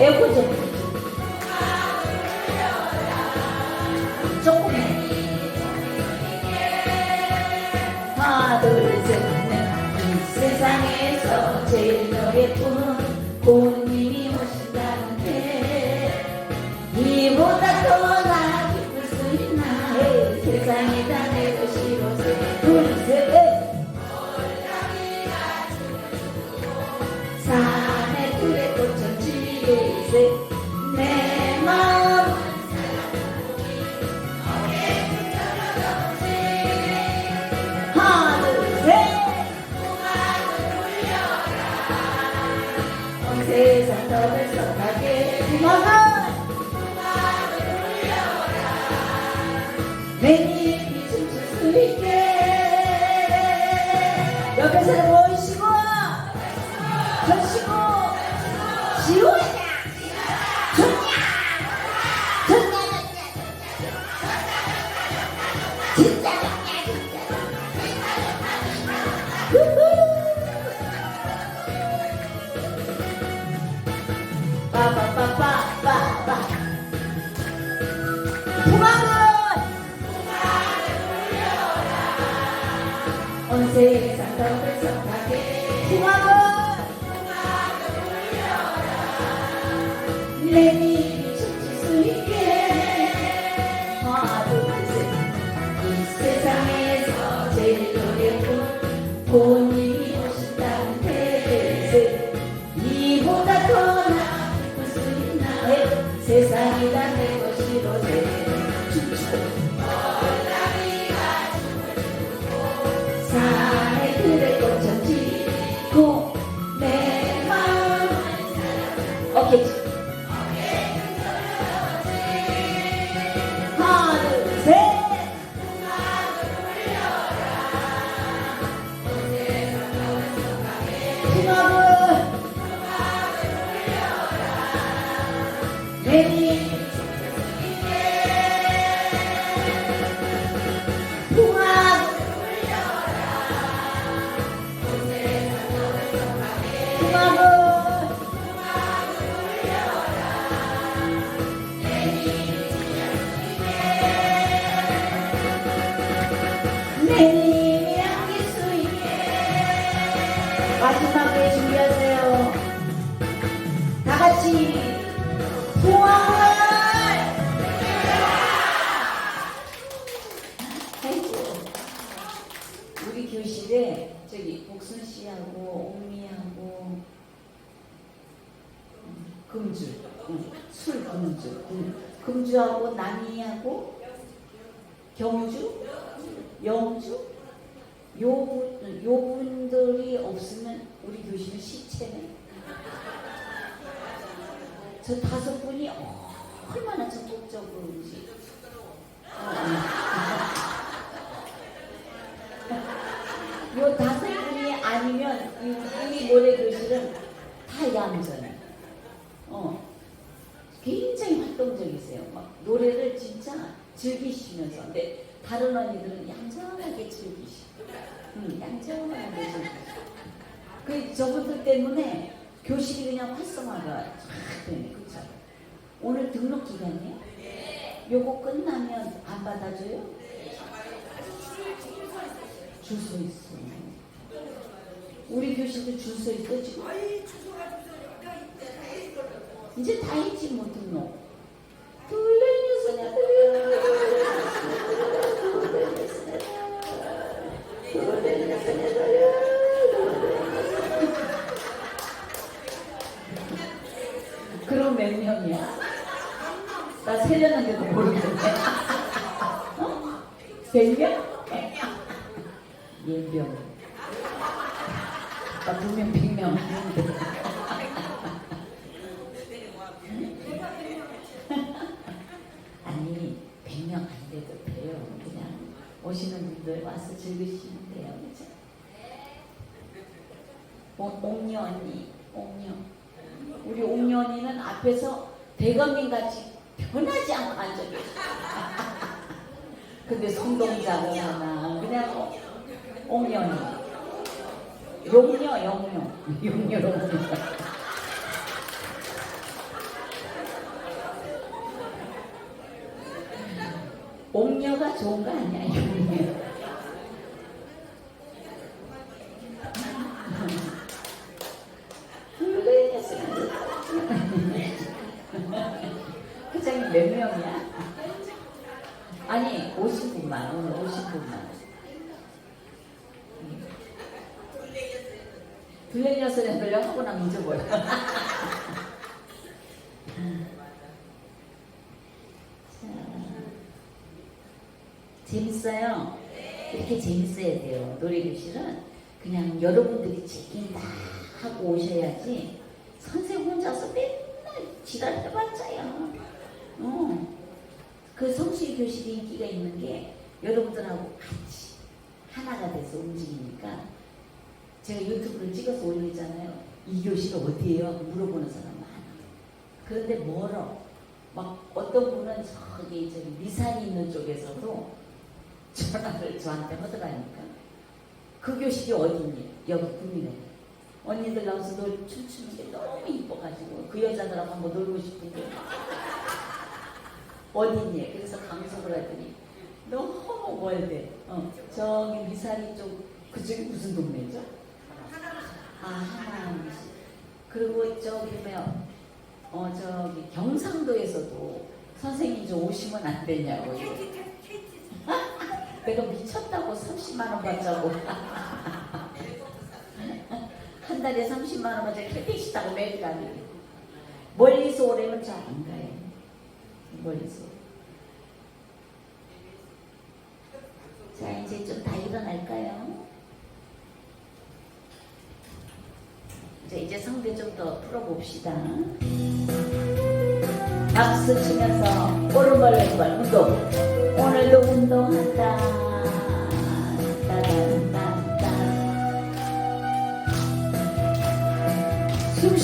에어컨 떠 세상이 다 금주하고 남이하고 경주 영주 요, 분- 요 분들이 없으면 우리 교실은 시체네. 저 다섯 분이 얼마나 적극적으로인지. 어. 요 다섯 분이 아니면 이- 우리 노래 교실은 다 얌전해. 어. 굉장히 활동적이세요. 막 노래를 진짜 즐기시면서. 근데 다른 언니들은 얌전하게 즐기시고. 음, 얌전하게 즐기시고. 그 저분들 때문에 교실이 그냥 활성화가 쫙 되네. 그쵸? 오늘 등록 기간이에요? 요거 끝나면 안 받아줘요? 줄 서 있어. 우리 교실도 줄 서 있어 지금? 이제 다 했지 뭐 등록. 둘레녀서냐 그럼 몇 명이야? 나 세려는데도 모르겠네. 어? 백 명? 예병. 나 분명 백명 했는데. 아니, 백명 안 돼도 돼요. 그냥 오시는 분들 와서 즐기시면 돼요. 그죠? 어, 옥녀 언니, 옥녀. 우리 옥녀 언니는 앞에서 대감님 같이 변하지 않고 앉아 계시다. 근데 성동자 보면 그냥 어, 옹연이. 용녀 용녀. 용녀 용녀. 옹녀가 좋은 거 아니야 용녀. 재밌어요 이렇게 재밌어야 돼요 노래교실은 그냥 여러분들이 체킹 다 하고 오셔야지 선생님 혼자서 맨날 지랄해봤자요 어. 그 성수기 교실이 인기가 있는 게 여러분들하고 같이 하나가 돼서 움직이니까 제가 유튜브를 찍어서 올리잖아요. 이 교실 어디예요? 물어보는 사람 많아. 그런데 멀어. 막 어떤 분은 저기 저기 미산이 있는 쪽에서도 전화를 저한테 하더라니까. 그 교실이 어디니? 여기 구미네. 언니들 나와서 놀 춤추는 게 너무 이뻐가지고 그 여자들하고 한번 놀고 싶은데 어디니? 그래서 강속을 하더니 너무 멀대. 어, 저기 미사리 쪽 그쪽이 무슨 동네죠? 아 하남. 그리고 저기 뭐야? 어 저기 경상도에서도 선생님 좀 오시면 안 되냐고. 내가 미쳤다고 30만 원 받자고. 한 달에 30만 원 받자 KTX 타고 매일 가니. 멀리서 오래면 잘 안 가요. 멀리서. 자, 이제 좀 다 일어날까요? 자, 이제 성대 좀 더 풀어봅시다. 박수 치면서 오른발 왼발 운동. 오늘도 운동한다.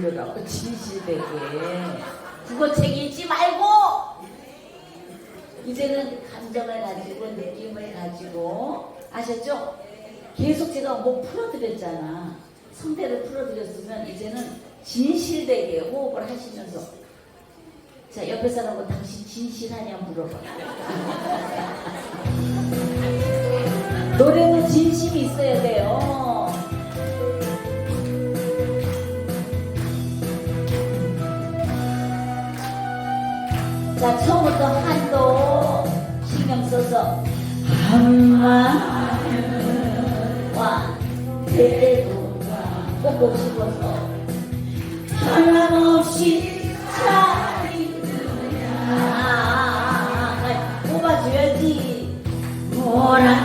불러라고 진실되게 국어책 읽지 말고! 이제는 감정을 가지고 느낌을 가지고 아셨죠? 계속 제가 뭐 풀어드렸잖아. 성대를 풀어드렸으면 이제는 진실되게 호흡을 하시면서. 자 옆에 사람은 당신 진실하냐 물어봐. 노래는 진심이 있어야 돼요 자, 처음부터 한도 신경 써서 한마 와 대대도 꼭꼭 씹어서 변함없이 살리느냐 뽑아줘야지 뭐라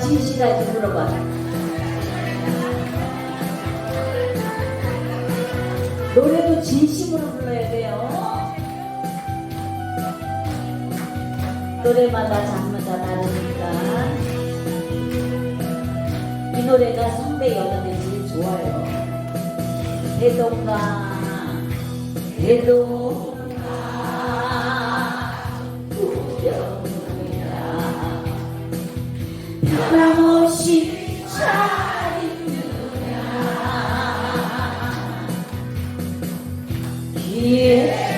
진실하지 물어봐. 노래도 진심으로 불러야 돼요. 노래마다 장르가 다르니까. 이 노래가 선배 여는데 제일 좋아요. 대동강 대동 기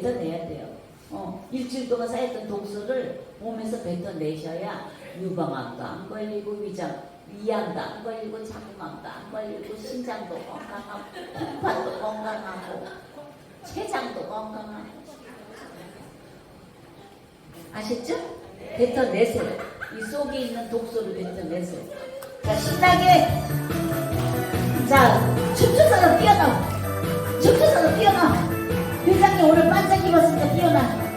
뱉어내야 돼요. 어, 일주일 동안 쌓였던 독소를 몸에서 뱉어내셔야 유방암도 안 걸리고 위장, 위암도 안 걸리고 장음암도 안 걸리고 신장도 건강하고 폭판도 건강하고 췌장도 건강하고 아셨죠? 뱉어내세요. 이 속에 있는 독소를 뱉어내세요. 자 신나게 자 춤추서서 뛰어나 춤추서서 뛰어나 오늘 반짝 입었으니까 뛰어나.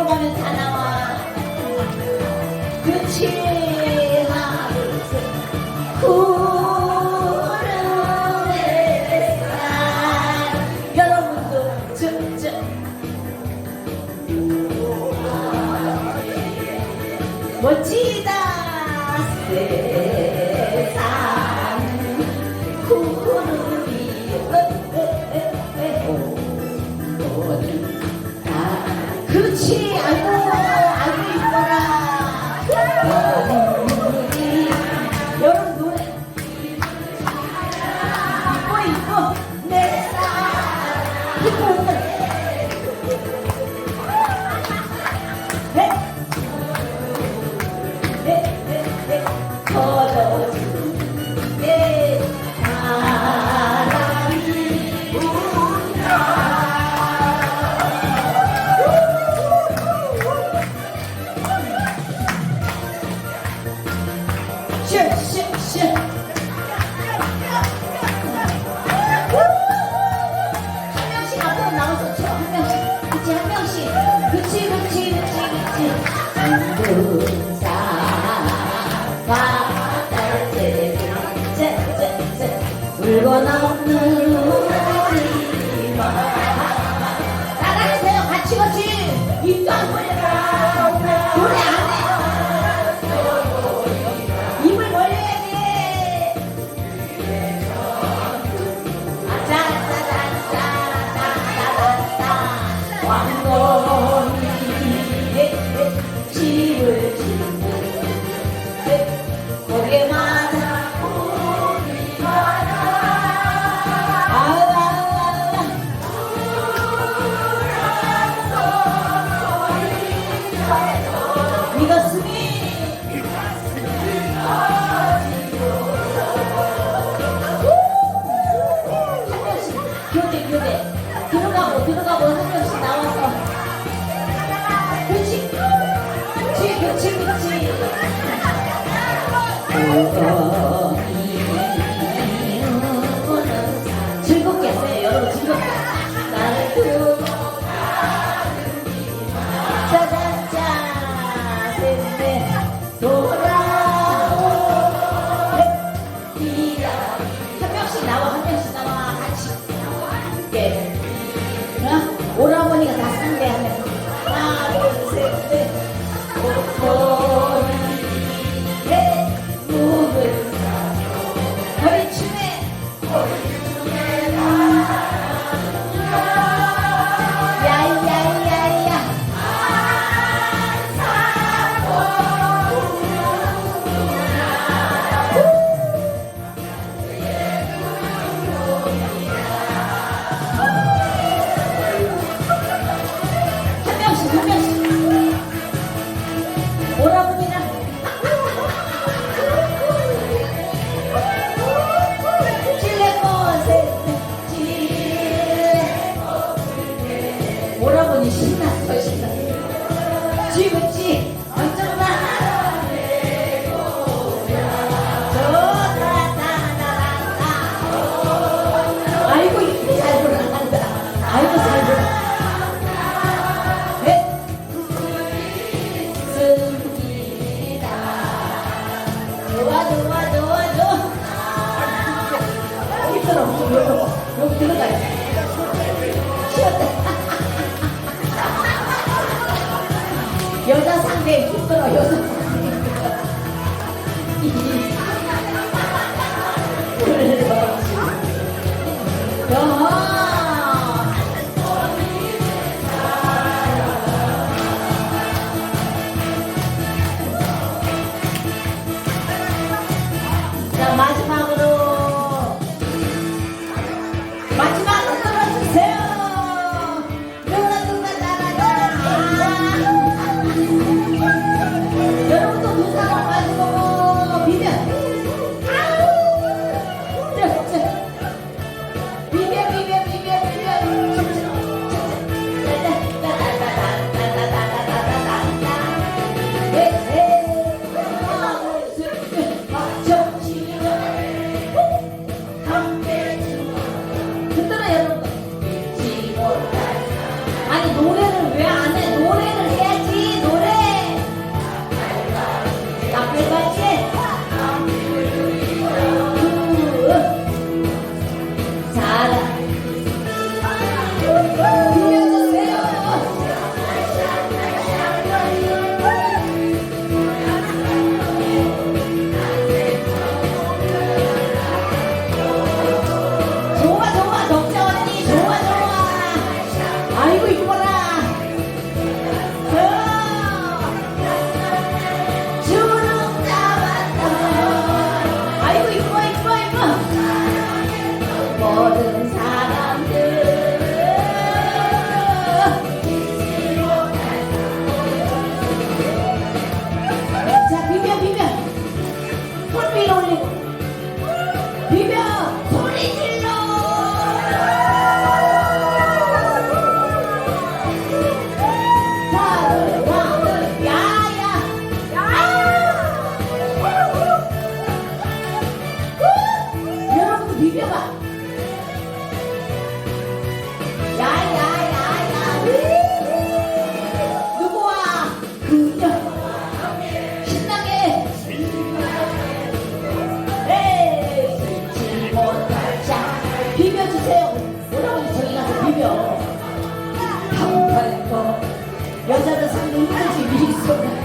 들어가면 다 나와. 그치, 멋지? Oh. よ。ダさんで、ヒットのヨダさん。待ちます Зараз хвилинку біжіть сюди.